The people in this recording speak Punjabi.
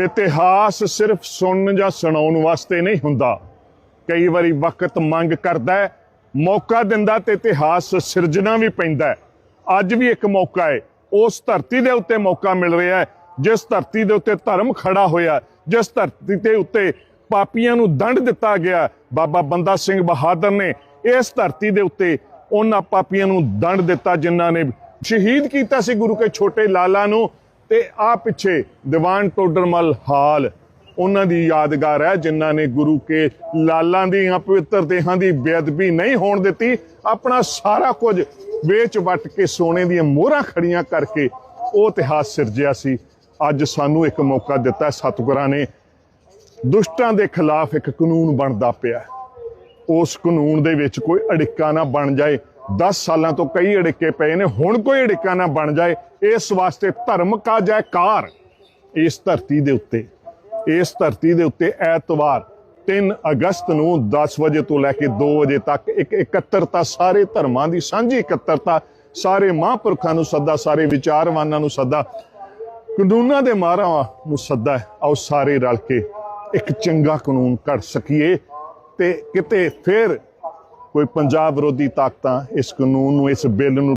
ਇਤਿਹਾਸ ਸਿਰਫ ਸੁਣਨ ਜਾਂ ਸੁਣਾਉਣ ਵਾਸਤੇ ਨਹੀਂ ਹੁੰਦਾ। ਕਈ ਵਾਰੀ ਵਕਤ ਮੰਗ ਕਰਦਾ ਹੈ, ਮੌਕਾ ਦਿੰਦਾ ਤੇ ਇਤਿਹਾਸ ਸਿਰਜਣਾ ਵੀ ਪੈਂਦਾ ਹੈ। ਅੱਜ ਵੀ ਇੱਕ ਮੌਕਾ ਹੈ, ਉਸ ਧਰਤੀ ਦੇ ਉੱਤੇ ਮੌਕਾ ਮਿਲ ਰਿਹਾ ਹੈ, ਜਿਸ ਧਰਤੀ ਦੇ ਉੱਤੇ ਧਰਮ ਖੜਾ ਹੋਇਆ, ਜਿਸ ਧਰਤੀ ਦੇ ਉੱਤੇ ਪਾਪੀਆਂ ਨੂੰ ਦੰਡ ਦਿੱਤਾ ਗਿਆ। ਬਾਬਾ ਬੰਦਾ ਸਿੰਘ ਬਹਾਦਰ ਨੇ ਇਸ ਧਰਤੀ ਦੇ ਉੱਤੇ ਉਹਨਾਂ ਪਾਪੀਆਂ ਨੂੰ ਦੰਡ ਦਿੱਤਾ, ਜਿਨ੍ਹਾਂ ਨੇ ਸ਼ਹੀਦ ਕੀਤਾ ਸੀ ਗੁਰੂ ਕੇ ਛੋਟੇ ਲਾਲਾ ਨੂੰ। ਤੇ ਆ ਪਿੱਛੇ ਦੀਵਾਨ ਟੋਡਰਮਲ ਹਾਲ। ਉਹਨਾਂ ਦੀ ਯਾਦਗਾਰ ਹੈ, ਜਿਨ੍ਹਾਂ ਨੇ ਗੁਰੂ ਕੇ ਲਾਲਾਂ ਦੀਆਂ ਪਵਿੱਤਰ ਦੇਹਾਂ ਦੀ ਬੇਅਦਬੀ ਨਹੀਂ ਹੋਣ ਦਿੱਤੀ। ਆਪਣਾ ਸਾਰਾ ਕੁਝ ਵੇਚ ਵਟ ਕੇ ਸੋਨੇ ਦੀਆਂ ਮੋਹਰਾਂ ਖੜੀਆਂ ਕਰਕੇ ਉਹ ਇਤਿਹਾਸ ਸਿਰਜਿਆ ਸੀ। ਅੱਜ ਸਾਨੂੰ ਇੱਕ ਮੌਕਾ ਦਿੱਤਾ ਸਤਿਗੁਰਾਂ ਨੇ। ਦੁਸ਼ਟਾਂ ਦੇ ਖਿਲਾਫ ਇੱਕ ਕਾਨੂੰਨ ਬਣਦਾ ਪਿਆ ਉਸ ਕਾਨੂੰਨ ਦੇ ਵਿੱਚ ਕੋਈ ਅੜਿੱਕਾ ਨਾ ਬਣ ਜਾਏ। 10 ਸਾਲਾਂ ਤੋਂ ਕਈ ਅੜਿੱਕੇ ਪਏ ਨੇ, ਹੁਣ ਕੋਈ ਅੜਿੱਕਾ ਨਾ ਬਣ ਜਾਏ, ਇਸ ਵਾਸਤੇ ਧਰਮ ਕਾ ਜੈਕਾਰ। ਇਸ ਧਰਤੀ ਦੇ ਉੱਤੇ, ਇਸ ਧਰਤੀ ਦੇ ਉੱਤੇ ਐਤਵਾਰ 3 ਅਗਸਤ ਨੂੰ 10 ਵਜੇ ਤੋਂ ਲੈ ਕੇ 2 ਵਜੇ ਤੱਕ ਇੱਕ ਇਕੱਤਰਤਾ, ਸਾਰੇ ਧਰਮਾਂ ਦੀ ਸਾਂਝੀ ਇਕੱਤਰਤਾ, ਸਾਰੇ ਮਹਾਂਪੁਰਖਾਂ ਨੂੰ ਸੱਦਾ, ਸਾਰੇ ਵਿਚਾਰਵਾਨਾਂ ਨੂੰ ਸੱਦਾ, ਕਾਨੂੰਨਾਂ ਦੇ ਮਾਹਰਾਂ ਨੂੰ ਸੱਦਾ ਆਓ ਸਾਰੇ ਰਲ ਕੇ ਇੱਕ ਚੰਗਾ ਕਾਨੂੰਨ ਘੜ ਸਕੀਏ ਤੇ ਕਿਤੇ ਫਿਰ ਕੋਈ ਪੰਜਾਬ ਵਿਰੋਧੀ ਤਾਕਤਾਂ ਇਸ ਕਾਨੂੰਨ ਨੂੰ ਇਸ ਬਿੱਲ ਨੂੰ